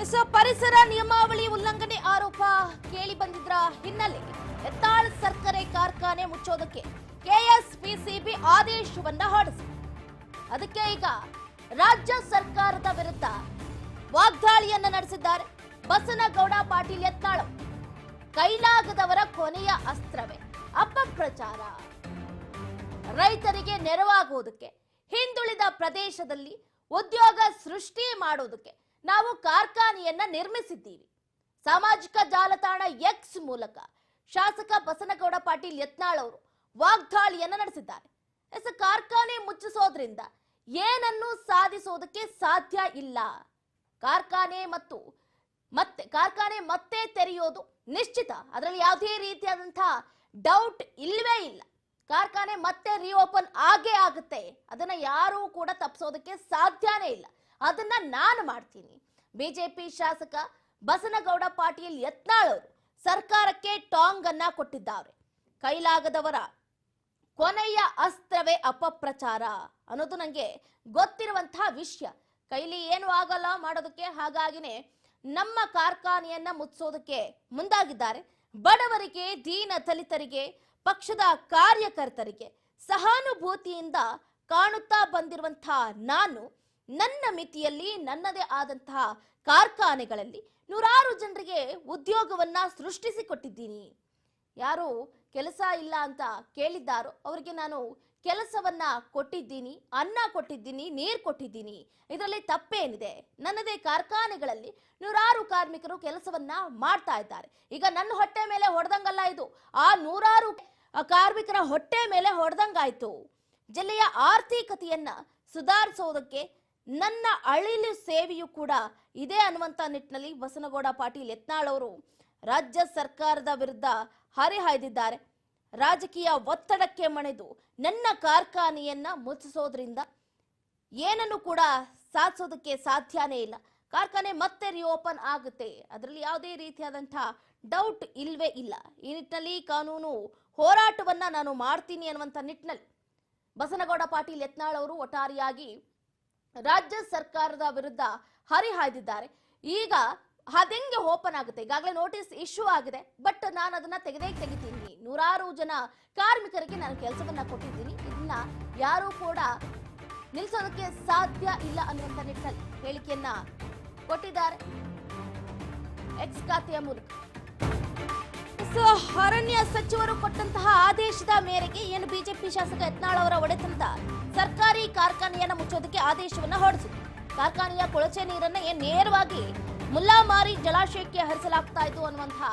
S ಪರಿಸರ ನಿಯಮಾವಳಿ ಉಲ್ಲಂಘನೆ ಆರೋಪ ಕೇಳಿ ಬಂದಿದ್ರ ಹಿನ್ನೆಲೆ ಹೆತ್ತಾಳ ಸಕ್ಕರೆ ಕಾರ್ಖಾನೆ ಮುಚ್ಚೋದಕ್ಕೆ ಕೆಎಸ್ಪಿಸಿಬಿ ಆದೇಶವನ್ನ ಹೊರಡಿಸಿದೆ. ಅದಕ್ಕೆ ಈಗ ರಾಜ್ಯ ಸರ್ಕಾರದ ವಿರುದ್ಧ ವಾಗ್ದಾಳಿಯನ್ನ ನಡೆಸಿದ್ದಾರೆ. ಬಸನಗೌಡ ಪಾಟೀಲ್ ಎತ್ತಾಳ. ಕೈಲಾಗದವರ ಕೊನೆಯ ಅಸ್ತ್ರವೇ. ಅಪಪ್ರಚಾರ. ರೈತರಿಗೆ ನೆರವಾಗುವುದಕ್ಕೆ ಹಿಂದುಳಿದ ಪ್ರದೇಶದಲ್ಲಿ ಉದ್ಯೋಗ ಸೃಷ್ಟಿ ಮಾಡುವುದಕ್ಕೆ ನಾವು ಕಾರ್ಖಾನೆಯನ್ನ ನಿರ್ಮಿಸಿದ್ದೀವಿ. ಸಾಮಾಜಿಕ ಜಾಲತಾಣ ಎಕ್ಸ್ ಮೂಲಕ ಶಾಸಕ ಬಸನಗೌಡ ಪಾಟೀಲ್ ಯತ್ನಾಳ್ ಅವರು ವಾಗ್ದಾಳಿಯನ್ನ ನಡೆಸಿದ್ದಾರೆ. ಎಸ್, ಕಾರ್ಖಾನೆ ಮುಚ್ಚಿಸೋದ್ರಿಂದ ಏನನ್ನು ಸಾಧಿಸೋದಕ್ಕೆ ಸಾಧ್ಯ ಇಲ್ಲ. ಕಾರ್ಖಾನೆ ಮತ್ತು ಮತ್ತೆ, ಕಾರ್ಖಾನೆ ಮತ್ತೆ ತೆರೆಯೋದು ನಿಶ್ಚಿತ. ಅದರಲ್ಲಿ ಯಾವುದೇ ರೀತಿಯಾದಂತಹ ಡೌಟ್ ಇಲ್ಲವೇ ಇಲ್ಲ. ಕಾರ್ಖಾನೆ ಮತ್ತೆ ರಿಓಪನ್ ಆಗೇ ಆಗುತ್ತೆ. ಅದನ್ನ ಯಾರೂ ಕೂಡ ತಪ್ಪಿಸೋದಕ್ಕೆ ಸಾಧ್ಯನೇ ಇಲ್ಲ. ಅದನ್ನ ನಾನು ಮಾಡ್ತೀನಿ. ಬಿಜೆಪಿ ಶಾಸಕ ಬಸನಗೌಡ ಪಾಟೀಲ್ ಯತ್ನಾಳವರು ಸರ್ಕಾರಕ್ಕೆ ಟಾಂಗ್ ಅನ್ನ ಕೊಟ್ಟಿದ್ದಾರೆ ಕೈಲಾಗದವರ ಕೊನೆಯ ಅಸ್ತ್ರವೇ ಅಪಪ್ರಚಾರ ಅನ್ನೋದು ನನಗೆ ಗೊತ್ತಿರುವಂತಹ ವಿಷಯ. ಕೈಲಿ ಏನು ಆಗಲ್ಲ ಮಾಡೋದಕ್ಕೆ, ಹಾಗಾಗಿನೇ ನಮ್ಮ ಕಾರ್ಖಾನೆಯನ್ನ ಮುಚ್ಚೋದಕ್ಕೆ ಮುಂದಾಗಿದ್ದಾರೆ. ಬಡವರಿಗೆ, ದೀನ ದಲಿತರಿಗೆ, ಪಕ್ಷದ ಕಾರ್ಯಕರ್ತರಿಗೆ ಸಹಾನುಭೂತಿಯಿಂದ ಕಾಣುತ್ತಾ ಬಂದಿರುವಂತಹ ನಾನು ನನ್ನ ಮಿತಿಯಲ್ಲಿ ನನ್ನದೇ ಆದಂತಹ ಕಾರ್ಖಾನೆಗಳಲ್ಲಿ ನೂರಾರು ಜನರಿಗೆ ಉದ್ಯೋಗವನ್ನ ಸೃಷ್ಟಿಸಿಕೊಟ್ಟಿದ್ದೀನಿ. ಯಾರು ಕೆಲಸ ಇಲ್ಲ ಅಂತ ಕೇಳಿದ್ದಾರೋ ಅವರಿಗೆ ನಾನು ಕೆಲಸವನ್ನ ಕೊಟ್ಟಿದ್ದೀನಿ, ಅನ್ನ ಕೊಟ್ಟಿದ್ದೀನಿ, ನೀರು ಕೊಟ್ಟಿದ್ದೀನಿ. ಇದರಲ್ಲಿ ತಪ್ಪೇನಿದೆ. ನನ್ನದೇ ಕಾರ್ಖಾನೆಗಳಲ್ಲಿ ನೂರಾರು ಕಾರ್ಮಿಕರು ಕೆಲಸವನ್ನ ಮಾಡ್ತಾ ಇದ್ದಾರೆ. ಈಗ ನನ್ನ ಹೊಟ್ಟೆ ಮೇಲೆ ಹೊಡೆದಂಗಲ್ಲ ಇದು. ಆ ನೂರಾರು ಕಾರ್ಮಿಕರ ಹೊಟ್ಟೆ ಮೇಲೆ ಹೊಡೆದಂಗಾಯ್ತು. ಜಿಲ್ಲೆಯ ಆರ್ಥಿಕತೆಯನ್ನ ಸುಧಾರಿಸೋದಕ್ಕೆ ನನ್ನ ಅಳಿಲು ಸೇವೆಯೂ ಕೂಡ ಇದೆ ಅನ್ನುವಂತ ನಿಟ್ಟಿನಲ್ಲಿ ಬಸನಗೌಡ ಪಾಟೀಲ್ ಯತ್ನಾಳ್ ಅವರು ರಾಜ್ಯ ಸರ್ಕಾರದ ವಿರುದ್ಧ ಹರಿಹಾಯ್ದಿದ್ದಾರೆ ರಾಜಕೀಯ ಒತ್ತಡಕ್ಕೆ ಮಣಿದು ನನ್ನ ಕಾರ್ಖಾನೆಯನ್ನ ಮುಚ್ಚಿಸೋದ್ರಿಂದ ಏನನ್ನು ಕೂಡ ಸಾಧಿಸೋದಕ್ಕೆ ಸಾಧ್ಯನೇ ಇಲ್ಲ. ಕಾರ್ಖಾನೆ ಮತ್ತೆ ರಿಓಪನ್ ಆಗುತ್ತೆ. ಅದರಲ್ಲಿ ಯಾವುದೇ ರೀತಿಯಾದಂತಹ ಡೌಟ್ ಇಲ್ವೇ ಇಲ್ಲ. ಈ ನಿಟ್ಟಿನಲ್ಲಿ ಕಾನೂನು ಹೋರಾಟವನ್ನ ನಾನು ಮಾಡ್ತೀನಿ ಅನ್ನುವಂಥ ನಿಟ್ಟಿನಲ್ಲಿ ಬಸನಗೌಡ ಪಾಟೀಲ್ ಯತ್ನಾಳ್ ಅವರು ಒಟ್ಟಾರೆಯಾಗಿ ರಾಜ್ಯ ಸರ್ಕಾರದ ವಿರುದ್ಧ ಹರಿಹಾಯ್ದಿದ್ದಾರೆ. ಈಗ ಅದೆಂಗೆ ಓಪನ್ ಆಗುತ್ತೆ? ಈಗಾಗಲೇ ನೋಟಿಸ್ ಇಶ್ಯೂ ಆಗಿದೆ. ಬಟ್ ನಾನು ಅದನ್ನ ತೆಗೆದೇ ತೆಗಿತೀನಿ. ನೂರಾರು ಜನ ಕಾರ್ಮಿಕರಿಗೆ ನಾನು ಕೆಲಸವನ್ನ ಕೊಟ್ಟಿದ್ದೀನಿ. ಇದನ್ನ ಯಾರೂ ಕೂಡ ನಿಲ್ಲಿಸೋದಕ್ಕೆ ಸಾಧ್ಯ ಇಲ್ಲ ಅನ್ನುವಂಥ ನಿಟ್ಟಿನಲ್ಲಿ ಹೇಳಿಕೆಯನ್ನ ಕೊಟ್ಟಿದ್ದಾರೆ. ಎಕ್ಸ್ ಖಾತೆಯ ಮೂಲಕ. ಅರಣ್ಯ ಸಚಿವರು ಕೊಟ್ಟಂತಹ ಆದೇಶದ ಮೇರೆಗೆ ಏನು ಬಿಜೆಪಿ ಶಾಸಕ ಯತ್ನಾಳ್ ಅವರ ಒಡೆತನದ ಸರ್ಕಾರಿ ಕಾರ್ಖಾನೆಯನ್ನ ಆದೇಶವನ್ನ ಹೊರಡಿಸಿದೆ. ಕಾರ್ಖಾನೆಯ ಕೊಳಚೆ ನೀರನ್ನ ನೇರವಾಗಿ ಮುಲ್ಲಾಮಾರಿ ಜಲಾಶಯಕ್ಕೆ ಹರಿಸಲಾಗ್ತಾ ಇತ್ತು ಅನ್ನುವಂತಹ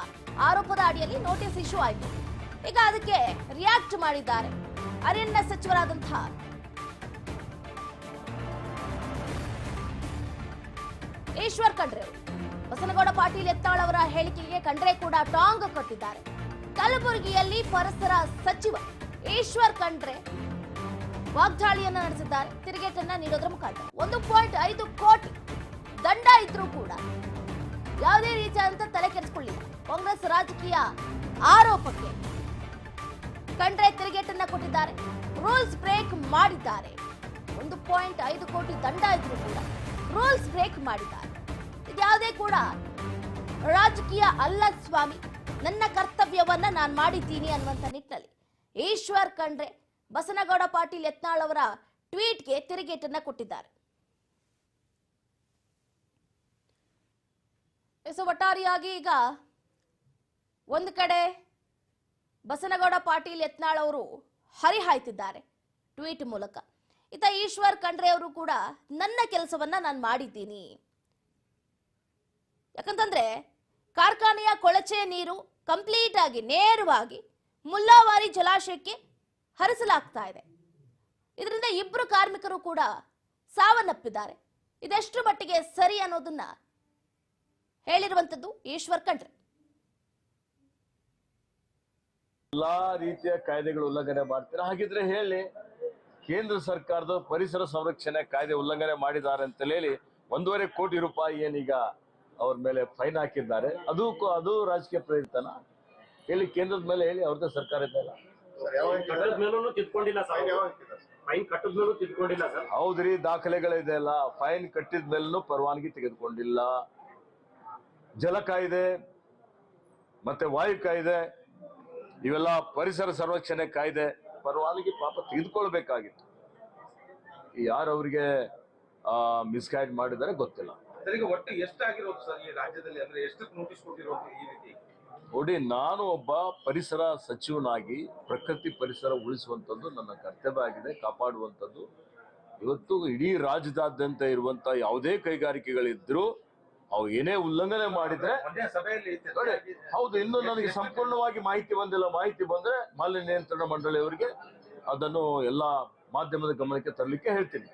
ಆರೋಪದ ಅಡಿಯಲ್ಲಿ ನೋಟಿಸ್ ಇಶ್ಯೂ ಆಯಿತು. ಈಗ ಅದಕ್ಕೆ ರಿಯಾಕ್ಟ್ ಮಾಡಿದ್ದಾರೆ ಅರಣ್ಯ ಸಚಿವರಾದಂತಹ ಈಶ್ವರ್ ಖಂಡ್ರೆ. ಬಸನಗೌಡ ಪಾಟೀಲ್ ಎತ್ತಾಳ್ ಅವರ ಹೇಳಿಕೆಗೆ ಖಂಡ್ರೆ ಕೂಡ ಟಾಂಗ್ ಕೊಟ್ಟಿದ್ದಾರೆ. ಕಲಬುರಗಿಯಲ್ಲಿ ಪರಿಸರ ಸಚಿವ ಈಶ್ವರ್ ಖಂಡ್ರೆ ವಾಗ್ದಾಳಿಯನ್ನ ನಡೆಸಿದ್ದಾರೆ. ತಿರುಗೇಟನ್ನ ನೀಡೋದ್ರ ಮುಖಾಂತರ. ಒಂದು ಪಾಯಿಂಟ್ ಐದು ಕೋಟಿ ದಂಡ ಇದ್ರೂ ಕೂಡ ಯಾವುದೇ ರೀತಿಯಾದಂತ ತಲೆ ಕೆಡಿಸಿಕೊಳ್ಳಿಲ್ಲ. ಕಾಂಗ್ರೆಸ್ ರಾಜಕೀಯ ಆರೋಪಕ್ಕೆ ಕಂಡ್ರೆ ತಿರುಗೇಟನ್ನ ಕೊಟ್ಟಿದ್ದಾರೆ. ರೂಲ್ಸ್ ಬ್ರೇಕ್ ಮಾಡಿದ್ದಾರೆ. ಒಂದು ಪಾಯಿಂಟ್ ಐದು ಕೋಟಿ ದಂಡ ಇದ್ರೂ ಕೂಡ ರೂಲ್ಸ್ ಬ್ರೇಕ್ ಮಾಡಿದ್ದಾರೆ. ಇದ್ಯಾವುದೇ ಕೂಡ ರಾಜಕೀಯ ಅಲ್ಲ ಸ್ವಾಮಿ. ನನ್ನ ಕರ್ತವ್ಯವನ್ನ ನಾನು ಮಾಡಿದ್ದೀನಿ ಅನ್ನುವಂಥ ನಿಟ್ಟಿನಲ್ಲಿ ಈಶ್ವರ್ ಖಂಡ್ರೆ ಬಸನಗೌಡ ಪಾಟೀಲ್ ಯತ್ನಾಳ್ ಅವರ ಟ್ವೀಟ್ಗೆ ತಿರುಗೇಟನ್ನು ಕೊಟ್ಟಿದ್ದಾರೆ. ಸೊ ಒಟ್ಟಾರೆಯಾಗಿ ಈಗ ಒಂದು ಕಡೆ ಬಸನಗೌಡ ಪಾಟೀಲ್ ಯತ್ನಾಳ್ ಅವರು ಹರಿಹಾಯ್ತಿದ್ದಾರೆ ಟ್ವೀಟ್ ಮೂಲಕ. ಇತ ಈಶ್ವರ್ ಖಂಡ್ರೆ ಅವರು ಕೂಡ ನನ್ನ ಕೆಲಸವನ್ನ ನಾನು ಮಾಡಿದ್ದೀನಿ. ಯಾಕಂತಂದ್ರೆ ಕಾರ್ಖಾನೆಯ ಕೊಳಚೆ ನೀರು ಕಂಪ್ಲೀಟ್ ಆಗಿ ನೇರವಾಗಿ ಮುಲ್ಲಾವಾರಿ ಜಲಾಶಯಕ್ಕೆ ಹರಿಸಲಾಗ್ತಾ ಇದೆ. ಇದರಿಂದ ಇಬ್ಬರು ಕಾರ್ಮಿಕರು ಕೂಡ ಸಾವನ್ನಪ್ಪಿದ್ದಾರೆ. ಇದೆಷ್ಟು ಮಟ್ಟಿಗೆ ಸರಿ ಅನ್ನೋದನ್ನ ಹೇಳಿರುವಂತದ್ದು ಈಶ್ವರ್ ಖಂಡ್ರೆ. ಎಲ್ಲಾ ರೀತಿಯ ಕಾಯ್ದೆಗಳು ಉಲ್ಲಂಘನೆ ಮಾಡ್ತೀರಾ? ಹಾಗಿದ್ರೆ ಹೇಳಿ, ಕೇಂದ್ರ ಸರ್ಕಾರದ ಪರಿಸರ ಸಂರಕ್ಷಣೆ ಕಾಯ್ದೆ ಉಲ್ಲಂಘನೆ ಮಾಡಿದ್ದಾರೆ ಅಂತ ಹೇಳಿ ಒಂದೂವರೆ ಕೋಟಿ ರೂಪಾಯಿ ಏನೀಗ ಅವ್ರ ಮೇಲೆ ಫೈನ್ ಹಾಕಿದ್ದಾರೆ. ಅದು ಅದು ರಾಜಕೀಯ ಪ್ರೇರಿತನ? ಹೇಳಿ ಕೇಂದ್ರದ ಮೇಲೆ ಹೇಳಿ, ಅವ್ರದ್ದೇ ಸರ್ಕಾರ ಇದ್ದಲ್ಲ ಸರ್ ಫೈನ್ ಕಟ್ಟದ ಮೇಲೂ ತಿದ್ಕೊಂಡಿಲ್ಲ ಸರ್. ಹೌದ್ರಿ ದಾಖಲೆಗಳಿದೆ ಅಲ್ಲ. ಫೈನ್ ಕಟ್ಟಿದ ಮೇಲೂ ಪರವಾನಗಿ ತೆಗೆದುಕೊಂಡಿಲ್ಲ. ಜಲ ಕಾಯ್ದೆ ಮತ್ತೆ ವಾಯು ಕಾಯ್ದೆ ಇವೆಲ್ಲ ಪರಿಸರ ಸಂರಕ್ಷಣೆ ಕಾಯ್ದೆ ಪರವಾನಗಿ ಪಾಪ ತೆಗೆದುಕೊಳ್ಬೇಕಾಗಿತ್ತು. ಯಾರು ಅವರಿಗೆ ಮಿಸ್ಗೈಡ್ ಮಾಡಿದರೆ ಗೊತ್ತಿಲ್ಲ. ಸರ್ ಈಗ ಒಟ್ಟು ಎಷ್ಟಾಗಿರೋದು ಸರ್ ಈ ರಾಜ್ಯದಲ್ಲಿ? ಅಂದ್ರೆ ಎಷ್ಟು ನೋಟಿಸ್ ಕೊಟ್ಟಿರೋದು ಈ ರೀತಿ? ನೋಡಿ ನಾನು ಒಬ್ಬ ಪರಿಸರ ಸಚಿವನಾಗಿ ಪ್ರಕೃತಿ ಪರಿಸರ ಉಳಿಸುವಂಥದ್ದು ನನ್ನ ಕರ್ತವ್ಯ ಆಗಿದೆ ಕಾಪಾಡುವಂಥದ್ದು. ಇವತ್ತು ಇಡೀ ರಾಜ್ಯದಾದ್ಯಂತ ಇರುವಂತ ಯಾವುದೇ ಕೈಗಾರಿಕೆಗಳಿದ್ರು ಅವು ಏನೇ ಉಲ್ಲಂಘನೆ ಮಾಡಿದ್ರೆ ಹೌದು ಇನ್ನು ನನಗೆ ಸಂಪೂರ್ಣವಾಗಿ ಮಾಹಿತಿ ಬಂದಿಲ್ಲ. ಮಾಹಿತಿ ಬಂದ್ರೆ ಮಾಲಿನ್ಯ ನಿಯಂತ್ರಣ ಮಂಡಳಿಯವರಿಗೆ ಅದನ್ನು ಎಲ್ಲ ಮಾಧ್ಯಮದ ಗಮನಕ್ಕೆ ತರಲಿಕ್ಕೆ ಹೇಳ್ತೀನಿ.